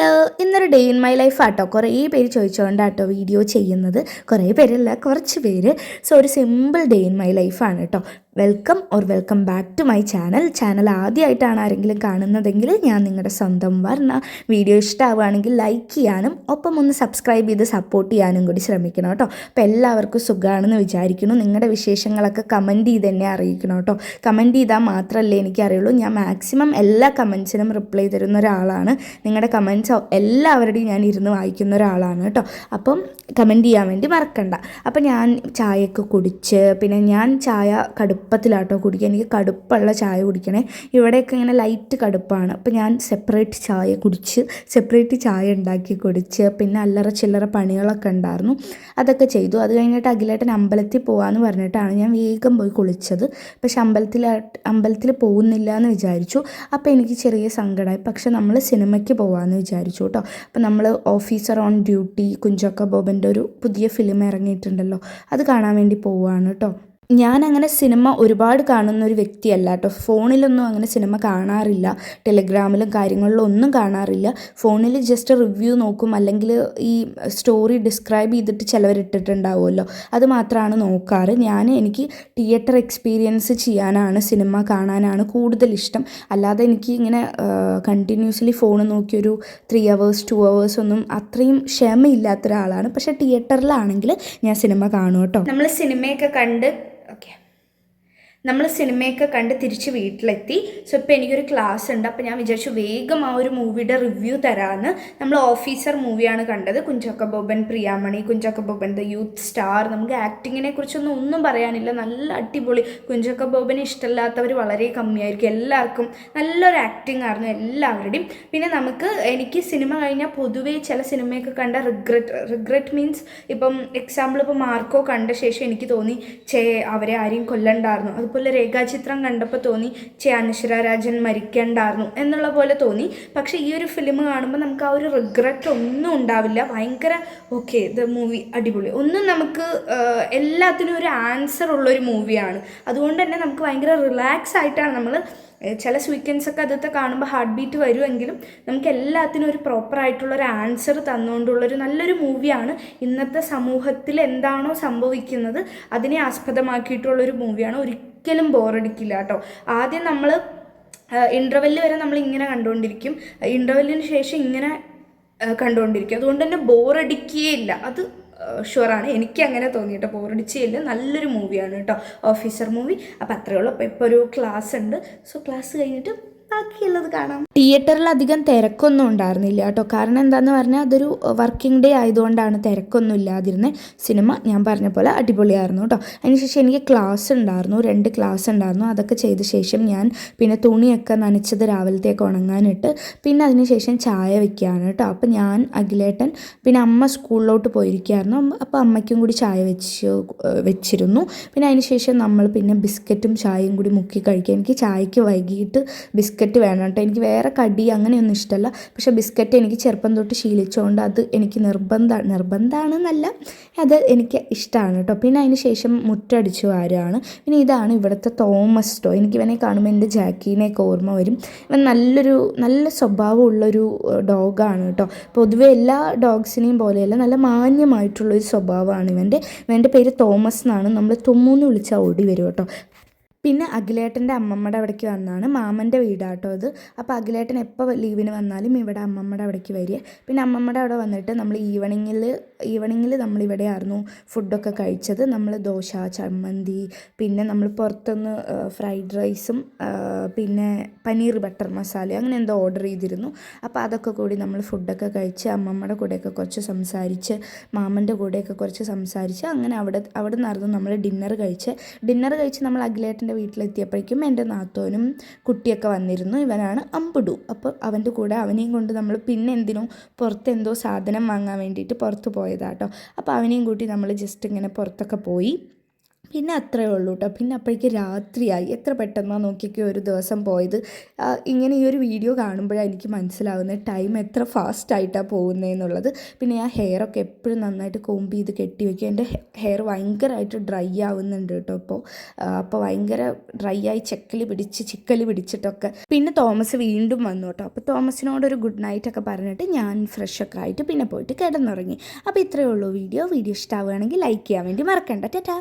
Hello ഇന്നൊരു day in my life ആട്ടോ. കുറേ പേര് ചോദിച്ചുകൊണ്ടാട്ടോ വീഡിയോ ചെയ്യുന്നത്. കുറേ പേരല്ല കുറച്ച് പേര്. സോ ഒരു സിമ്പിൾ ഡേ ഇൻ മൈ ലൈഫാണ് കേട്ടോ welcome or welcome back to my channel channel ആദ്യമായിട്ടാണ് ആരെങ്കിലും കാണുന്നതെങ്കിൽ ഞാൻ നിങ്ങളുടെ സ്വന്തം വർണ വീഡിയോ ഇഷ്ടമാവുകയാണെങ്കിൽ ലൈക്ക് ചെയ്യാനും ഒപ്പം ഒന്ന് സബ്സ്ക്രൈബ് ചെയ്ത് സപ്പോർട്ട് ചെയ്യാനും കൂടി ശ്രമിക്കണം കേട്ടോ. അപ്പോൾ എല്ലാവർക്കും സുഖമാണെന്ന് വിചാരിക്കുന്നു. നിങ്ങളുടെ വിശേഷങ്ങളൊക്കെ കമന്റ് ചെയ്ത് തന്നെ അറിയിക്കണം കേട്ടോ. കമന്റ് ചെയ്താൽ മാത്രമല്ലേ എനിക്കറിയുള്ളൂ. ഞാൻ മാക്സിമം എല്ലാ കമൻസിനും റിപ്ലൈ തരുന്ന ഒരാളാണ്. നിങ്ങളുടെ കമൻസ് എല്ലാവരുടെയും ഞാൻ ഇരുന്ന് വായിക്കുന്ന ഒരാളാണ് കേട്ടോ. അപ്പം കമന്റ് ചെയ്യാൻ വേണ്ടി മറക്കണ്ട. അപ്പം ഞാൻ ചായയൊക്കെ കുടിച്ച് പിന്നെ ഞാൻ ചായ കടുപ്പത്തിലാട്ടോ കുടിക്കുക എനിക്ക് കടുപ്പുള്ള ചായ കുടിക്കണേ. ഇവിടെയൊക്കെ ഇങ്ങനെ ലൈറ്റ് കടുപ്പാണ്. അപ്പോൾ ഞാൻ സെപ്പറേറ്റ് ചായ കുടിച്ച് സെപ്പറേറ്റ് ചായ ഉണ്ടാക്കി കുടിച്ച് പിന്നെ അല്ലറ ചില്ലറ പണികളൊക്കെ ഉണ്ടായിരുന്നു. അതൊക്കെ ചെയ്തു. അത് കഴിഞ്ഞിട്ട് അഖിലേട്ടൻ അമ്പലത്തിൽ പോകാമെന്ന് പറഞ്ഞിട്ടാണ് ഞാൻ വേഗം പോയി കുളിച്ചത്. പക്ഷെ അമ്പലത്തിൽ അമ്പലത്തിൽ പോകുന്നില്ല എന്ന് വിചാരിച്ചു. അപ്പോൾ എനിക്ക് ചെറിയ സങ്കടമായി പക്ഷെ നമ്മൾ സിനിമയ്ക്ക് പോകാമെന്ന് വിചാരിച്ചു കേട്ടോ. അപ്പോൾ നമ്മൾ ഓഫീസർ ഓൺ ഡ്യൂട്ടി കുഞ്ചാക്ക ബോബന്റെ ഒരു പുതിയ ഫിലിം ഇറങ്ങിയിട്ടുണ്ടല്ലോ. അത് കാണാൻ വേണ്ടി പോവുകയാണ് കേട്ടോ. ഞാൻ അങ്ങനെ സിനിമ ഒരുപാട് കാണുന്ന ഒരു വ്യക്തിയല്ല കേട്ടോ ഫോണിലൊന്നും അങ്ങനെ സിനിമ കാണാറില്ല. ടെലിഗ്രാമിലും കാര്യങ്ങളിലും ഒന്നും കാണാറില്ല. ഫോണിൽ ജസ്റ്റ് റിവ്യൂ നോക്കും. അല്ലെങ്കിൽ ഈ സ്റ്റോറി ഡിസ്ക്രൈബ് ചെയ്തിട്ട് ചിലവർ ഇട്ടിട്ടുണ്ടാവുമല്ലോ അത് മാത്രമാണ് നോക്കാറ്. ഞാൻ എനിക്ക് തിയേറ്റർ എക്സ്പീരിയൻസ് ചെയ്യാനാണ് സിനിമ കാണാനാണ് കൂടുതൽ ഇഷ്ടം. അല്ലാതെ എനിക്ക് ഇങ്ങനെ കണ്ടിന്യൂസ്ലി ഫോൺ നോക്കിയൊരു ത്രീ അവേഴ്സ് ടു അവേഴ്സ് ഒന്നും അത്രയും ക്ഷമയില്ലാത്ത ഒരാളാണ് പക്ഷേ തിയേറ്ററിലാണെങ്കിൽ ഞാൻ സിനിമ കാണും കേട്ടോ. നമ്മൾ സിനിമയൊക്കെ കണ്ട് ഓക്കെ നമ്മൾ സിനിമയൊക്കെ കണ്ട് തിരിച്ച് വീട്ടിലെത്തി. സോ ഇപ്പോൾ എനിക്കൊരു ക്ലാസ് ഉണ്ട്. അപ്പോൾ ഞാൻ വിചാരിച്ചു വേഗം ആ ഒരു മൂവിയുടെ റിവ്യൂ തരാമെന്ന് നമ്മൾ ഓഫീസർ മൂവിയാണ് കണ്ടത്. Kunchacko Boban Priyamani Kunchacko Boban the youth star നമുക്ക് ആക്ടിങ്ങിനെ കുറിച്ചൊന്നും ഒന്നും പറയാനില്ല. നല്ല അടിപൊളി. കുഞ്ചാക്ക ബോബനെ ഇഷ്ടമില്ലാത്തവർ വളരെ കമ്മിയായിരിക്കും എല്ലാവർക്കും. നല്ലൊരു ആക്ടിങ് ആയിരുന്നു എല്ലാവരുടെയും. പിന്നെ നമുക്ക് എനിക്ക് സിനിമ കഴിഞ്ഞാൽ പൊതുവേ ചില സിനിമയൊക്കെ കണ്ട റിഗ്രറ്റ് റിഗ്രറ്റ് മീൻസ് ഇപ്പം എക്സാമ്പിൾ ഇപ്പോൾ മാർക്കോ കണ്ട ശേഷം എനിക്ക് തോന്നി ചേ അവരെ ആരെയും കൊല്ലണ്ടായിരുന്നു. അതുപോലെ രേഖാചിത്രം കണ്ടപ്പോൾ തോന്നി ചേ അനശ്വര രാജൻ മരിക്കണ്ടായിരുന്നു എന്നുള്ള പോലെ തോന്നി. പക്ഷേ ഈ ഒരു ഫിലിം കാണുമ്പോൾ നമുക്ക് ആ ഒരു റിഗ്രറ്റ് ഒന്നും ഉണ്ടാവില്ല. ഭയങ്കര ഓക്കെ ദ മൂവി അടിപൊളി. ഒന്നും നമുക്ക് എല്ലാത്തിനും ഒരു ആൻസർ ഉള്ളൊരു മൂവിയാണ് അതുകൊണ്ട് തന്നെ നമുക്ക് ഭയങ്കര റിലാക്സ് ആയിട്ടാണ് നമ്മൾ ചില സ്വീക്കൻസ് ഒക്കെ അതത്തെ കാണുമ്പോൾ ഹാർട്ട് ബീറ്റ് വരുമെങ്കിലും നമുക്ക് എല്ലാത്തിനും ഒരു ഒരു ആൻസർ തന്നുകൊണ്ടുള്ളൊരു നല്ലൊരു മൂവിയാണ് ഇന്നത്തെ സമൂഹത്തിൽ എന്താണോ സംഭവിക്കുന്നത് അതിനെ ആസ്പദമാക്കിയിട്ടുള്ളൊരു മൂവിയാണ് ഒരിക്കലും ബോറടിക്കില്ല കേട്ടോ. ആദ്യം നമ്മൾ ഇന്റർവെല്ല് വരെ നമ്മൾ ഇങ്ങനെ കണ്ടുകൊണ്ടിരിക്കും ഇന്റർവെല്ലിന് ശേഷം ഇങ്ങനെ കണ്ടുകൊണ്ടിരിക്കും അതുകൊണ്ട് തന്നെ ബോറടിക്കുകയില്ല അത് ഷുവറാണ് എനിക്ക് അങ്ങനെ തോന്നി കേട്ടോ ബോറടിച്ചില്ല നല്ലൊരു മൂവിയാണ് കേട്ടോ. ഓഫീസർ മൂവി അപ്പോൾ അത്രയേ ഉള്ളൂ. അപ്പോൾ ഇപ്പോൾ ഒരു ക്ലാസ് ഉണ്ട്. സോ ക്ലാസ് കഴിഞ്ഞിട്ട് ബാക്കിയുള്ളത് കാണാം. തിയേറ്ററിൽ അധികം തിരക്കൊന്നും ഉണ്ടായിരുന്നില്ല കേട്ടോ. കാരണം എന്താണെന്ന് പറഞ്ഞാൽ അതൊരു വർക്കിംഗ് ഡേ ആയതുകൊണ്ടാണ് തിരക്കൊന്നും ഇല്ലാതിരുന്നത്. സിനിമ ഞാൻ പറഞ്ഞ പോലെ അടിപൊളിയായിരുന്നു കേട്ടോ. അതിനുശേഷം എനിക്ക് ക്ലാസ് ഉണ്ടായിരുന്നു രണ്ട് ക്ലാസ് ഉണ്ടായിരുന്നു. അതൊക്കെ ചെയ്ത ശേഷം ഞാൻ പിന്നെ തുണിയൊക്കെ നനച്ചത് രാവിലത്തേക്ക് ഉണങ്ങാനിട്ട് പിന്നെ അതിനുശേഷം ചായ വെക്കുകയാണ് കേട്ടോ. അപ്പോൾ ഞാൻ അഖിലേട്ടൻ പിന്നെ അമ്മ സ്കൂളിലോട്ട് പോയിരിക്കുകയായിരുന്നു. അപ്പോൾ അമ്മയ്ക്കും കൂടി ചായ വെച്ച് വെച്ചിരുന്നു. പിന്നെ അതിനുശേഷം നമ്മൾ പിന്നെ ബിസ്ക്കറ്റും ചായയും കൂടി മുക്കി കഴിക്കുക. എനിക്ക് ചായക്ക് വൈകിട്ട് ബിസ്ക്കറ്റ് വേണം കേട്ടോ. എനിക്ക് വേറെ കടി അങ്ങനെയൊന്നും ഇഷ്ടമല്ല. പക്ഷേ ബിസ്ക്കറ്റ് എനിക്ക് ചെറുപ്പം തൊട്ട് ശീലിച്ചുകൊണ്ട് അത് എനിക്ക് നിർബന്ധ നിർബന്ധമാണെന്നല്ല അത് എനിക്ക് ഇഷ്ടമാണ് കേട്ടോ. പിന്നെ അതിന് ശേഷം മുറ്റടിച്ചു ആരാണ് പിന്നെ ഇതാണ് ഇവിടുത്തെ തോമസ് ടോ എനിക്ക് ഇവനെ കാണുമ്പോൾ എന്റെ ജാക്കീനെയൊക്കെ ഓർമ്മ വരും. ഇവൻ നല്ലൊരു നല്ല സ്വഭാവമുള്ളൊരു ഡോഗാണ് കേട്ടോ. പൊതുവെ എല്ലാ ഡോഗ്സിനെയും പോലെയല്ല നല്ല മാന്യമായിട്ടുള്ളൊരു സ്വഭാവമാണ് ഇവന്റെ. ഇവന്റെ പേര് തോമസ് എന്നാണ്. നമ്മൾ തുമ്മൂന്ന് വിളിച്ചാൽ ഓടി വരും കേട്ടോ. പിന്നെ അഖിലേട്ടന്റെ അമ്മമ്മയുടെ അവിടേക്ക് വന്നാണ്. മാമന്റെ വീടാട്ടോ അത്. അപ്പോൾ അഖിലേട്ടൻ എപ്പോൾ ലീവിന് വന്നാലും ഇവിടെ അമ്മമ്മയുടെ അവിടേക്ക് വരിക. പിന്നെ അമ്മമ്മയുടെ അവിടെ വന്നിട്ട് നമ്മൾ ഈവനിങ്ങിൽ ഈവനിങ്ങിൽ നമ്മൾ ഇവിടെയായിരുന്നു ഫുഡൊക്കെ കഴിച്ചത്. നമ്മൾ ദോശ ചമ്മന്തി പിന്നെ നമ്മൾ പുറത്തുനിന്ന് ഫ്രൈഡ് റൈസും പിന്നെ പനീർ ബട്ടർ മസാല അങ്ങനെ എന്തോ ഓർഡർ ചെയ്തിരുന്നു. അപ്പോൾ അതൊക്കെ കൂടി നമ്മൾ ഫുഡൊക്കെ കഴിച്ച് അമ്മമ്മയുടെ കൂടെയൊക്കെ കുറച്ച് സംസാരിച്ച് മാമന്റെ കൂടെയൊക്കെ കുറച്ച് സംസാരിച്ച് അങ്ങനെ അവിടെ അവിടെ നിന്നായിരുന്നു നമ്മൾ ഡിന്നർ കഴിച്ച്. ഡിന്നർ കഴിച്ച് നമ്മൾ അഖിലേട്ടന്റെ വീട്ടിലെത്തിയപ്പോഴേക്കും എന്റെ നാത്തോനും കുട്ടിയൊക്കെ വന്നിരുന്നു. ഇവനാണ് അമ്പുഡു അപ്പോൾ അവന്റെ കൂടെ അവനെയും കൊണ്ട് നമ്മൾ പിന്നെ എന്തിനോ പുറത്ത് എന്തോ സാധനം വാങ്ങാൻ വേണ്ടിയിട്ട് പുറത്ത് പോയതാട്ടോ. അപ്പോൾ അവനെയും കൂട്ടി നമ്മൾ ജസ്റ്റ് ഇങ്ങനെ പുറത്തൊക്കെ പോയി. പിന്നെ അത്രേ ഉള്ളൂ കേട്ടോ പിന്നെ അപ്പോഴേക്ക് രാത്രിയായി. എത്ര പെട്ടെന്നാണ് നോക്കിയൊക്കെ ഒരു ദിവസം പോയത്. ഇങ്ങനെ ഈ ഒരു വീഡിയോ കാണുമ്പോഴാണ് എനിക്ക് മനസ്സിലാവുന്നത് ടൈം എത്ര ഫാസ്റ്റായിട്ടാണ് പോകുന്നതെന്നുള്ളത് പിന്നെ ഞാൻ ഹെയറൊക്കെ എപ്പോഴും നന്നായിട്ട് കോമ്പ് ചെയ്ത് കെട്ടി വയ്ക്കും എന്റെ ഹെയർ ഭയങ്കരമായിട്ട് ഡ്രൈ ആവുന്നുണ്ട് കേട്ടോ ഇപ്പോൾ അപ്പോൾ ഭയങ്കര ഡ്രൈ ആയി ചെക്കലി പിടിച്ച് ചിക്കലി പിടിച്ചിട്ടൊക്കെ. പിന്നെ തോമസ് വീണ്ടും വന്നു കേട്ടോ അപ്പോൾ തോമസിനോടൊരു ഗുഡ് നൈറ്റ് ഒക്കെ പറഞ്ഞിട്ട് ഞാൻ ഫ്രഷൊക്കെ ആയിട്ട് പിന്നെ പോയിട്ട് കിടന്നുറങ്ങി. അപ്പോൾ ഇത്രയേ ഉള്ളൂ വീഡിയോ. വീഡിയോ ഇഷ്ടമാവുകയാണെങ്കിൽ ലൈക്ക് ചെയ്യാൻ വേണ്ടി മറക്കണ്ട. ടാറ്റാ.